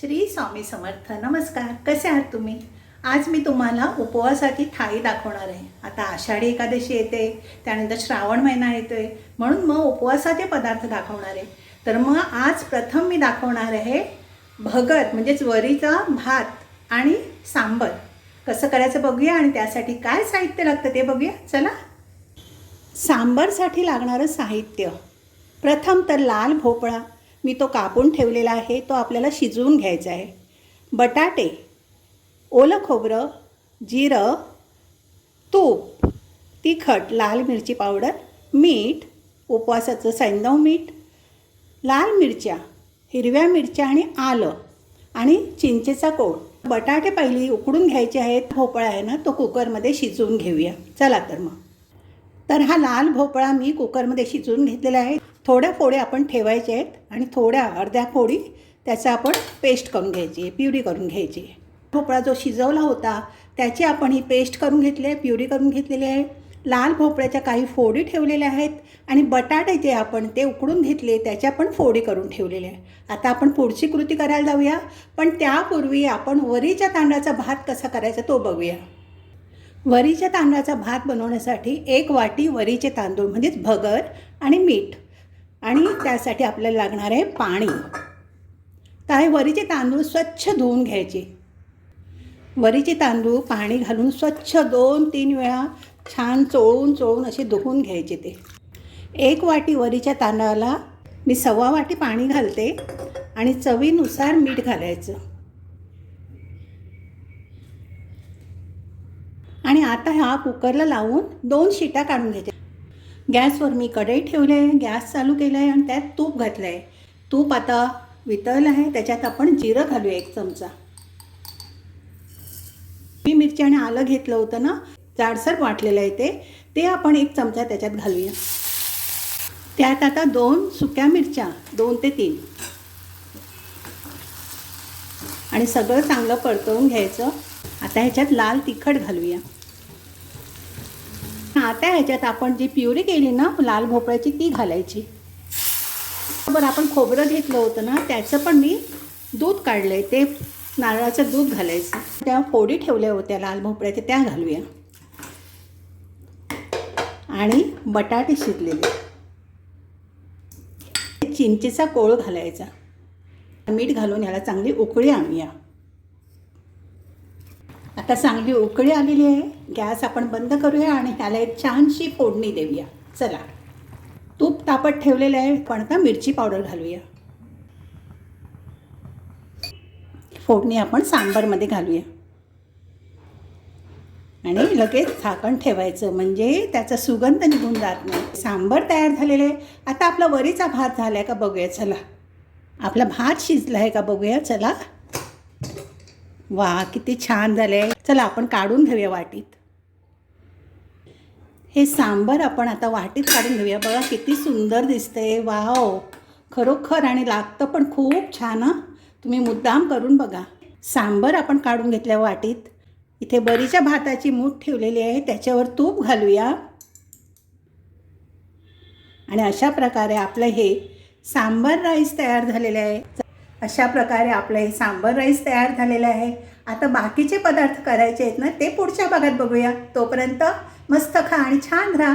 श्री स्वामी समर्थ. नमस्कार. कसे आहात तुम्ही? आज मी तुम्हाला उपवासाची थाळी दाखवणार आहे. आता आषाढी एकादशी येते त्यानंतर श्रावण महिना येतोय म्हणून मग उपवासाचे पदार्थ दाखवणार आहे. तर मग आज प्रथम मी दाखवणार आहे भगत म्हणजेच वरीचा भात आणि सांबर. कसं करायचं बघूया आणि त्यासाठी काय साहित्य लागतं ते बघूया. चला. सांबरसाठी लागणारं साहित्य. प्रथम तर लाल भोपळा मी तो कापून ठेवलेला आहे तो आपल्याला शिजवून घ्यायचा आहे. बटाटे ओलं खोबरं जिरं तूप तिखट लाल मिरची पावडर मीठ उपवासाचं सैंदव मीठ लाल मिरच्या हिरव्या मिरच्या आणि आलं आणि चिंचेचा कोळ. बटाटे पहिली उकडून घ्यायचे आहेत. भोपळा आहे ना तो कुकरमध्ये शिजवून घेऊया. चला तर मग. तर हा लाल भोपळा मी कुकरमध्ये शिजवून घेतलेला आहे. थोड्या फोड्या आपण ठेवायच्या आहेत आणि थोड्या अर्ध्या फोडी त्याचा आपण पेस्ट करून घ्यायची आहे प्युरी करून घ्यायची. आहे भोपळा जो शिजवला होता त्याची आपण ही पेस्ट करून घेतली आहे प्युरी करून घेतलेली आहे. लाल भोपळ्याच्या काही फोडी ठेवलेल्या आहेत आणि बटाटे जे आपण ते उकडून घेतले त्याच्या पण फोडी करून ठेवलेल्या आहे. आता आपण पुढची कृती करायला जाऊया पण त्यापूर्वी आपण वरीच्या तांदळाचा भात कसा करायचा तो बघूया. वरीच्या तांदळाचा भात बनवण्यासाठी एक वाटी वरीचे तांदूळ म्हणजेच भगर आणि मीठ. आणि त्यासाठी आपल्याला लागणार आहे पाणी. तर हे वरीचे तांदूळ स्वच्छ धुवून घ्यायचे. वरीचे तांदूळ पाणी घालून स्वच्छ दोन तीन वेळा छान चोळून चोळून असे धुवून घ्यायचे ते. एक वाटी वरीच्या तांदळाला मी सव्वा वाटी पाणी घालते आणि चवीनुसार मीठ घालायचं. आणि आता हा कुकरला लावून दोन शिट्या काढून घ्यायच्या. गॅसवर मी कढई ठेवली आहे गॅस चालू केला आहे आणि त्यात तूप घातलं आहे. तूप आता वितळलं आहे त्याच्यात आपण जिरं घालूया एक चमचा. मी मिरची आणि आलं घेतलं होतं ना जाडसर वाटलेलं आहे ते ते आपण एक चमचा त्याच्यात घालूया. त्यात आता दोन सुक्या मिरच्या दोन ते तीन. आणि सगळं चांगलं परतवून घ्यायचं. आता ह्याच्यात लाल तिखट घालूया. आता ह्याच्यात आपण जी प्युरी केली ना लाल भोपळ्याची ती घालायची. बरं आपण खोबरं घेतलं होतं ना त्याचं पण मी दूध काढलं आहे ते नारळाचं दूध घालायचं. त्या फोडी ठेवल्या होत्या लाल भोपळ्याच्या त्या घालूया. आणि बटाटे शिजलेले. चिंचेचा कोळ घालायचा. मीठ घालून याला चांगली उकळी आणूया. आता चांगली उकळी आलेली आहे. गॅस आपण बंद करूया आणि ह्याला एक छानशी फोडणी देऊया. चला. तूप तापत ठेवलेलं आहे. पण आता मिरची पावडर घालूया. फोडणी आपण सांबारमध्ये घालूया. आणि लगेच झाकण ठेवायचं. म्हणजे त्याचा सुगंध निघून जात नाही. सांबर तयार झालेलं आहे. आता आपला वरीचा भात झाला आहे का बघूया. चला. आपला भात शिजला आहे का बघूया. चला. वा किती छान झाले चला आपण काढून घेऊया वाटीत. हे सांबर आपण आता वाटीत काढून घेऊया. बघा किती सुंदर दिसतंय. वाव. खरोखर आणि लागतं पण खूप छान हं. तुम्ही मुद्दाम करून बघा. सांबर आपण काढून घेतल्या वाटीत. इथे बरीच्या भाताची मूठ ठेवलेली आहे. त्याच्यावर तूप घालूया. आणि अशा प्रकारे आपलं हे सांबर राईस तयार झालेलं आहे. अशा प्रकारे आपलं हे सांबर राईस तयार झालेलं आहे. आता बाकीचे पदार्थ करायचे आहेत ना ते पुढच्या भागात बघूया. तोपर्यंत मस्त खा आणि छान राहा.